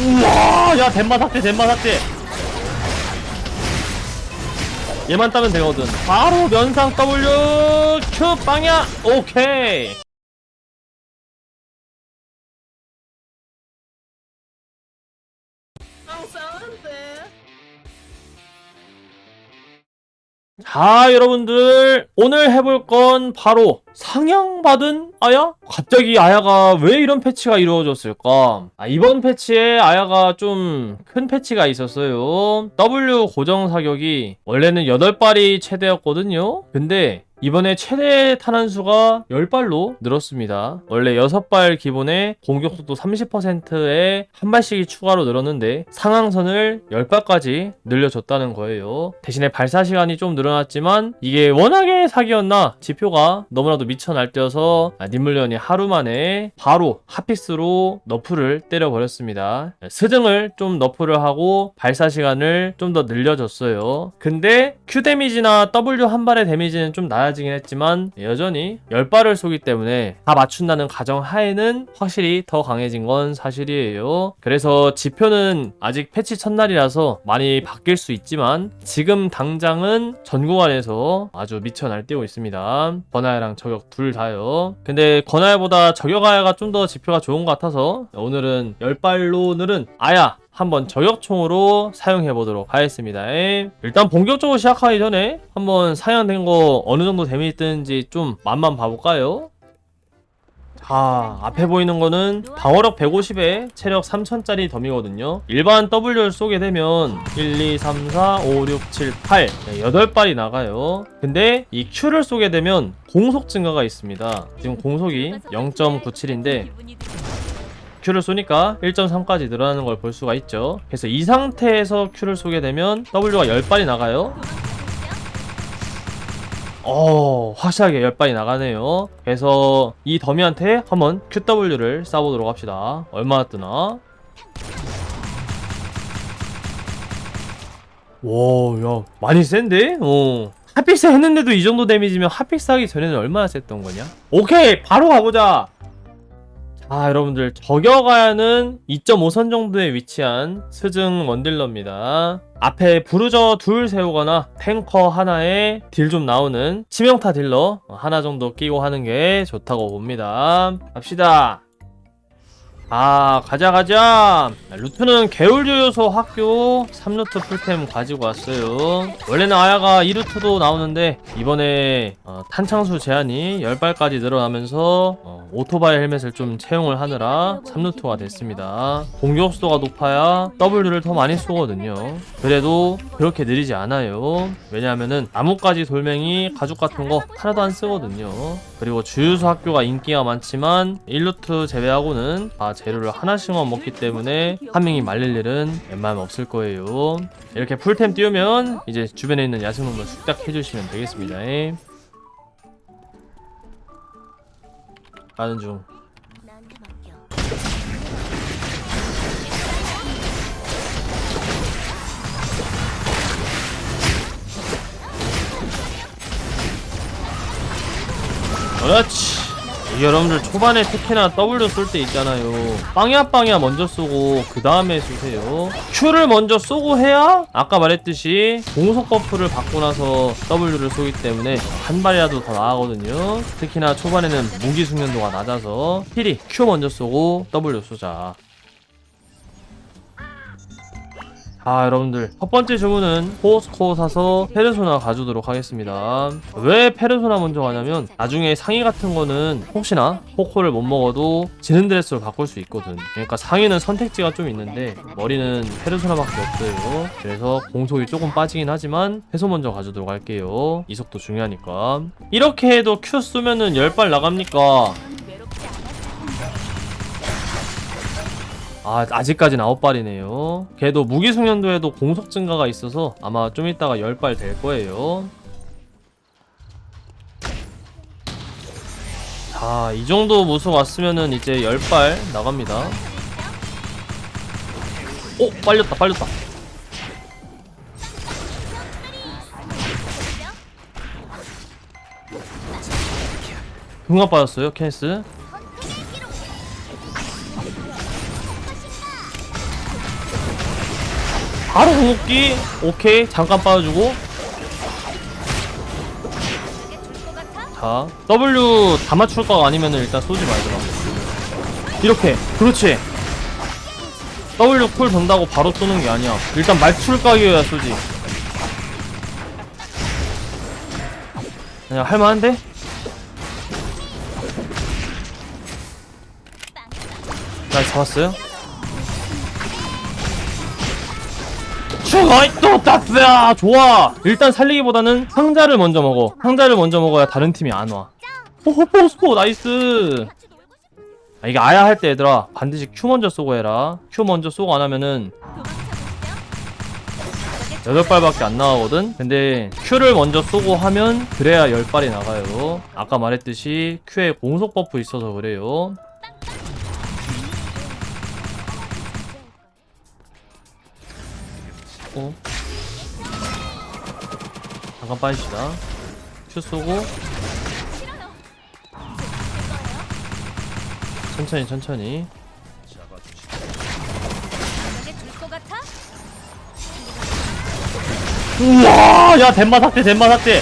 우와 야 덴마 삭제 덴마 삭제. 얘만 따면 되거든. 바로 면상 W Q 빵야 오케이 자 여러분들 오늘 해볼 건 바로 상향받은 아야? 갑자기 아야가 왜 이런 패치가 이루어졌을까? 아, 이번 패치에 아야가 좀 큰 패치가 있었어요 W 고정 사격이 원래는 8발이 최대였거든요 근데 이번에 최대 탄환수가 10발로 늘었습니다. 원래 6발 기본에 공격속도 30%에 한 발씩이 추가로 늘었는데 상황선을 10발까지 늘려줬다는 거예요. 대신에 발사 시간이 좀 늘어났지만 이게 워낙에 사기였나 지표가 너무나도 미쳐 날뛰어서 아, 님물련이 하루 만에 바로 핫픽스로 너프를 때려버렸습니다. 스등을 좀 너프를 하고 발사 시간을 좀 더 늘려줬어요. 근데 Q 데미지나 W 한 발의 데미지는 좀 나아지긴 했지만 여전히 10발을 쏘기 때문에 다 맞춘다는 가정 하에는 확실히 더 강해진 건 사실이에요. 그래서 지표는 아직 패치 첫날이라서 많이 바뀔 수 있지만 지금 당장은 전 구간에서 아주 미쳐 날뛰고 있습니다. 건아야랑 저격 둘 다요. 근데 건아야보다 저격아야가 좀 더 지표가 좋은 것 같아서 오늘은 10발로 늘은 아야 한번 저격총으로 사용해 보도록 하겠습니다. 에, 일단 본격적으로 시작하기 전에 한번 사용된 거 어느 정도 데미지 뜨는지 좀 맛만 봐볼까요? 자, 앞에 보이는 거는 방어력 150에 체력 3000짜리 덤이거든요. 일반 W를 쏘게 되면 1, 2, 3, 4, 5, 6, 7, 8 네, 8발이 나가요. 근데 이 Q를 쏘게 되면 공속 증가가 있습니다. 지금 공속이 0.97인데 Q를 쏘니까 1.3까지 늘어나는 걸 볼 수가 있죠. 그래서 이 상태에서 Q를 쏘게 되면 W가 10발이 나가요. 어, 확실하게 10발이 나가네요. 그래서 이 더미한테 한번 QW를 쏴보도록 합시다. 얼마나 뜨나? 와, 야, 많이 센데? 어. 핫픽스 했는데도 이 정도 데미지면 핫픽스 하기 전에는 얼마나 셌던 거냐? 오케이! 바로 가보자! 아 여러분들 저격아야는 2.5선 정도에 위치한 스증 원딜러입니다. 앞에 부르저 둘 세우거나 탱커 하나에 딜 좀 나오는 치명타 딜러 하나 정도 끼고 하는 게 좋다고 봅니다. 갑시다 아 가자 가자. 루트는 개울조 요소 학교 3루트 풀템 가지고 왔어요. 원래는 아야가 2루트도 나오는데 이번에 어, 탄창수 제한이 10발까지 늘어나면서 어, 오토바이 헬멧을 좀 채용을 하느라 3루트가 됐습니다. 공격수도가 높아야 W를 더 많이 쏘거든요. 그래도 그렇게 느리지 않아요. 왜냐하면은 나뭇가지 돌멩이 가죽 같은 거 하나도 안 쓰거든요. 그리고 주유소 학교가 인기가 많지만 1루트 제외하고는 다 재료를 하나씩만 먹기 때문에 한 명이 말릴 일은 웬만하면 없을 거예요. 이렇게 풀템 띄우면 이제 주변에 있는 야생동물 쑥딱 해주시면 되겠습니다. 예. 가는 중. 그렇지. 이 여러분들 초반에 특히나 W 쏠 때 있잖아요. 빵야 빵야 먼저 쏘고 그 다음에 쏘세요. Q를 먼저 쏘고 해야 아까 말했듯이 공속 버프를 받고 나서 W를 쏘기 때문에 한 발이라도 더 나가거든요. 특히나 초반에는 무기 숙련도가 낮아서 힐이 Q 먼저 쏘고 W 쏘자. 아 여러분들 첫 번째 주문은 포스코 사서 페르소나 가져오도록 하겠습니다. 왜 페르소나 먼저 가냐면 나중에 상의 같은 거는 혹시나 포코를 못 먹어도 지는 드레스로 바꿀 수 있거든. 그러니까 상의는 선택지가 좀 있는데 머리는 페르소나밖에 없어요. 그래서 공속이 조금 빠지긴 하지만 해소 먼저 가져오도록 할게요. 이속도 중요하니까. 이렇게 해도 Q 쓰면은 10발 나갑니까 아, 아직까지는 9발이네요. 걔도 무기 숙련도에도 공속 증가가 있어서 아마 좀 이따가 10발 될 거예요. 자, 이 정도 모습 왔으면은 이제 10발 나갑니다. 오, 빨렸다, 빨렸다. 흉가 빠졌어요, 케이스. 바로 궁극기. 오케이. 잠깐 빠져주고. 자 W 다 맞출 거 아니면 일단 쏘지 말더라 이렇게. 그렇지. W 쿨 돈다고 바로 쏘는 게 아니야. 일단 맞출 각이어야 쏘지. 그냥 할만한데? 날 잡았어요? 슈가이또 따스야 좋아. 일단 살리기보다는 상자를 먼저 먹어. 상자를 먼저 먹어야 다른 팀이 안와. 오호 포스코 나이스. 아, 이게 아야 할 때 얘들아 반드시 Q 먼저 쏘고 해라. Q 먼저 쏘고 안 하면은 8발밖에 안 나가거든? 근데 Q를 먼저 쏘고 하면 그래야 10발이 나가요. 아까 말했듯이 Q에 공속 버프 있어서 그래요 어? 잠깐 빠지시다. Q 쏘고. 천천히 천천히. 우와! 야 덴마 삭제 덴마 삭제!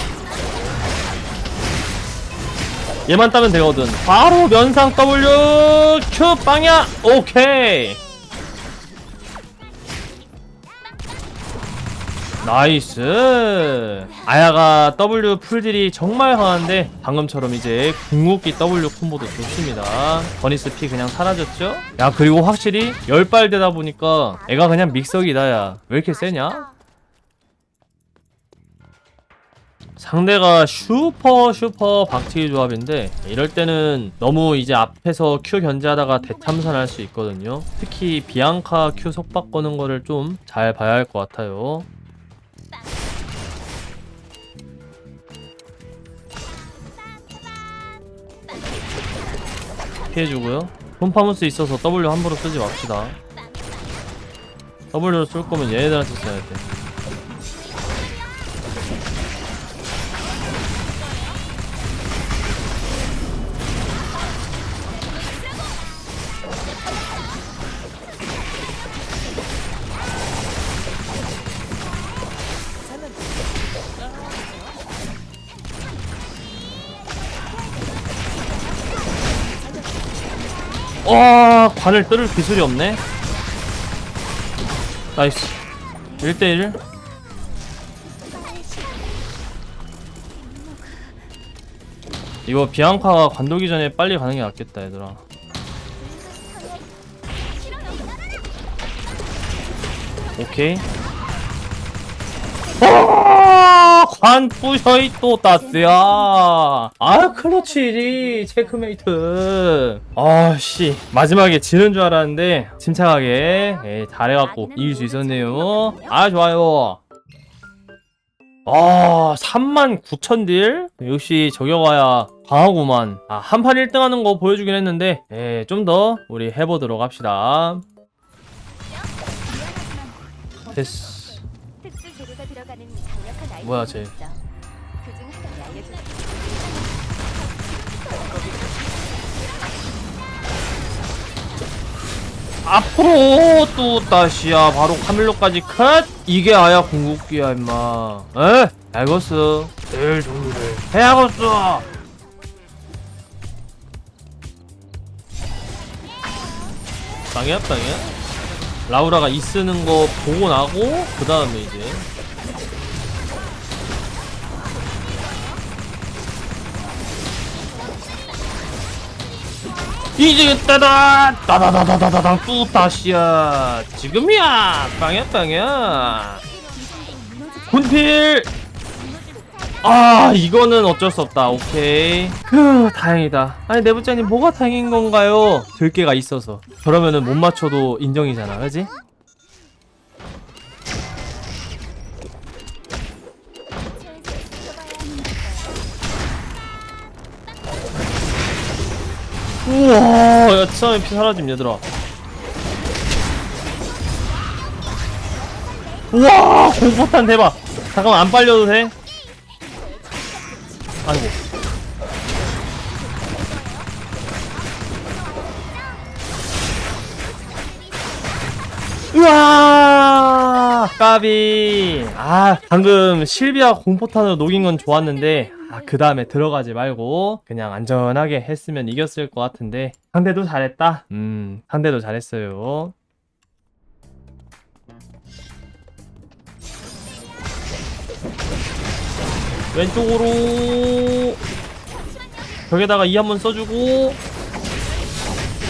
얘만 따면 되거든. 바로 면상 W Q 빵야! 오케이 나이스. 아야가 W 풀딜이 정말 강한데 방금처럼 이제 궁극기 W 콤보도 좋습니다. 버니스 피 그냥 사라졌죠? 야 그리고 확실히 열발 되다 보니까 애가 그냥 믹서기다 야왜 이렇게 세냐? 상대가 슈퍼 슈퍼 박치기 조합인데 이럴 때는 너무 이제 앞에서 Q 견제하다가 대참선할 수 있거든요. 특히 비앙카 Q 속박 거는 거를 좀 잘 봐야 할 것 같아요 피해주고요. 홈파무스 있어서 W 함부로 쓰지 맙시다. W를 쏠 거면 얘네들한테 써야 돼 와 관을 뚫을 기술이 없네. 나이스. 1대1 이거 비앙카가 관도기 전에 빨리 가는 게 낫겠다 얘들아. 오케이. 아, 관 부셔이 또 따스야. 아, 클러치지, 체크메이트. 아씨, 마지막에 지는 줄 알았는데, 침착하게, 예, 잘해갖고 이길 수 있었네요. 아, 좋아요. 아, 3만 9천 딜? 역시 저격와야 강하구만. 아, 한판 1등 하는 거 보여주긴 했는데, 예, 좀 더 우리 해보도록 합시다. 됐어. 뭐야, 쟤. 앞으로 또 다시야. 바로 카밀로까지 컷! 이게 아야 궁극기야 임마. 에? 알겠어. 내일 정리를 해야겠어. 빵이야 빵이야? 라우라가 이 쓰는 거 보고 나고 그 다음에 이제 이제 따다 따다다다다다당 또 다시야. 지금이야. 빵야 빵야. 군필! 아 이거는 어쩔 수 없다. 오케이. 그 다행이다. 아니 내부장님 뭐가 다행인 건가요? 들깨가 있어서. 그러면은 못 맞춰도 인정이잖아. 그지? 우와 야 처음에 피 사라짐 얘들아 우와 공포탄 대박 잠깐만 안 빨려도 돼? 아이고 우와 아, 까비. 아, 방금 실비아 공포탄으로 녹인 건 좋았는데, 아, 그 다음에 들어가지 말고, 그냥 안전하게 했으면 이겼을 것 같은데, 상대도 잘했다. 음, 상대도 잘했어요. 왼쪽으로 벽에다가 이 한 번 써주고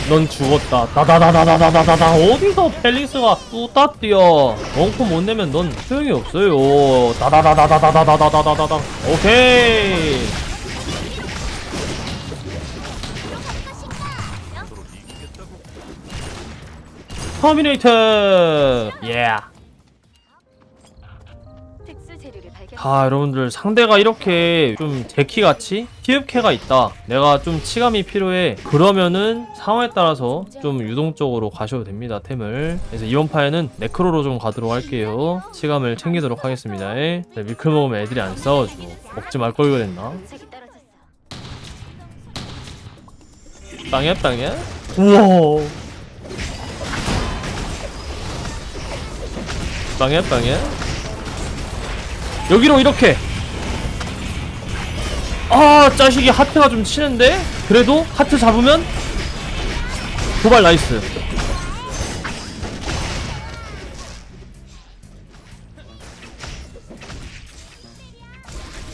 넌 죽었다. 다다다다다다다다 어디서 펠릭스가 뚜따 뛰어? 원코 못 내면 넌 소용이 없어요. 다다다다다다다다다다다 오케이. 터미네이터. 예특 아 여러분들 상대가 이렇게 좀 제키같이 피흡캐가 있다. 내가 좀 치감이 필요해. 그러면은 상황에 따라서 좀 유동적으로 가셔도 됩니다 템을. 그래서 이번 파에는 네크로로 좀 가도록 할게요. 치감을 챙기도록 하겠습니다. 네, 미클 먹으면 애들이 안 싸워줘 먹지 말 걸 그랬나. 땅이야 땅이야? 우와. 땅이야 땅이야 여기로 이렇게 아 짜식이 하트가 좀 치는데 그래도 하트 잡으면 도발 나이스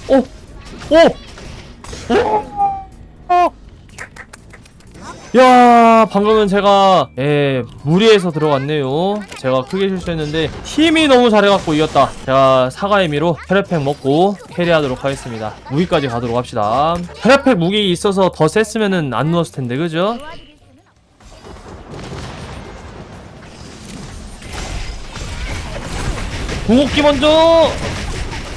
오! 오! 어! 야 방금은 제가 예 무리해서 들어갔네요. 제가 크게 실수했는데 팀이 너무 잘해갖고 이겼다. 제가 사과의 미로 혈액팩 먹고 캐리하도록 하겠습니다. 무기까지 가도록 합시다. 혈액팩 무기 있어서 더 셌으면은 안 누웠을 텐데 그죠? 궁극기 먼저!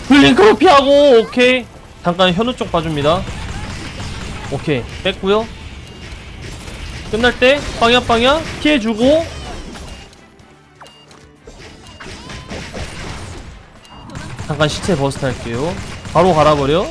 블링크로 피하고 오케이. 잠깐 현우 쪽 봐줍니다. 오케이 뺐고요 끝날 때 방향 방향 피해주고. 잠깐 시체 버스트 할게요. 바로 갈아버려.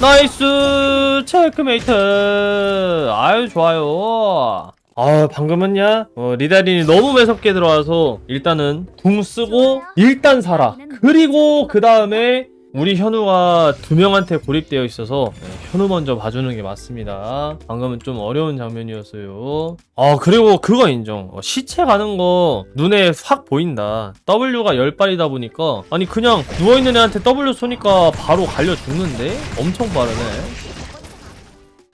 나이스! 체크메이트! 아유 좋아요. 아 방금은야 어, 리다린이 너무 매섭게 들어와서 일단은 궁 쓰고 일단 살아. 그리고 그 다음에 우리 현우가 두 명한테 고립되어 있어서 네, 현우 먼저 봐주는 게 맞습니다. 방금은 좀 어려운 장면이었어요. 아 그리고 그거 인정. 어, 시체 가는 거 눈에 확 보인다. W가 10발이다 보니까 아니 그냥 누워있는 애한테 W 쏘니까 바로 갈려 죽는데? 엄청 빠르네.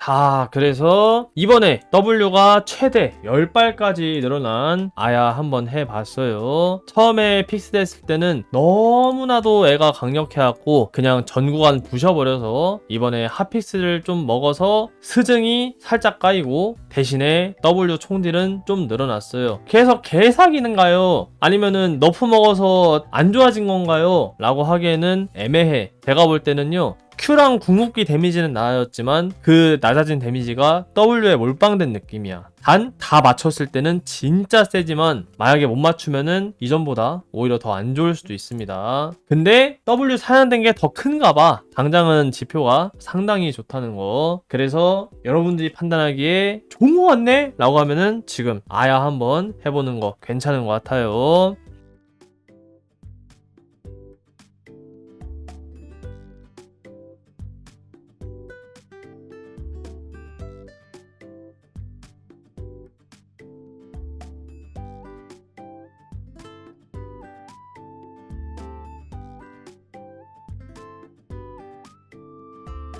자, 그래서 이번에 W가 최대 10발까지 늘어난 아야 한번 해봤어요. 처음에 픽스됐을 때는 너무나도 애가 강력해갖고 그냥 전 구간 부셔버려서 이번에 핫픽스를 좀 먹어서 스증이 살짝 까이고 대신에 W 총딜은 좀 늘어났어요. 계속 개사기는가요? 아니면은 너프 먹어서 안 좋아진 건가요? 라고 하기에는 애매해. 제가 볼 때는요. Q랑 궁극기 데미지는 나아졌지만 그 낮아진 데미지가 W에 몰빵된 느낌이야. 단 다 맞췄을 때는 진짜 세지만 만약에 못 맞추면은 이전보다 오히려 더 안 좋을 수도 있습니다. 근데 W 사양된 게 더 큰가 봐. 당장은 지표가 상당히 좋다는 거. 그래서 여러분들이 판단하기에 좋은 거 같네? 라고 하면은 지금 아야 한번 해보는 거 괜찮은 것 같아요.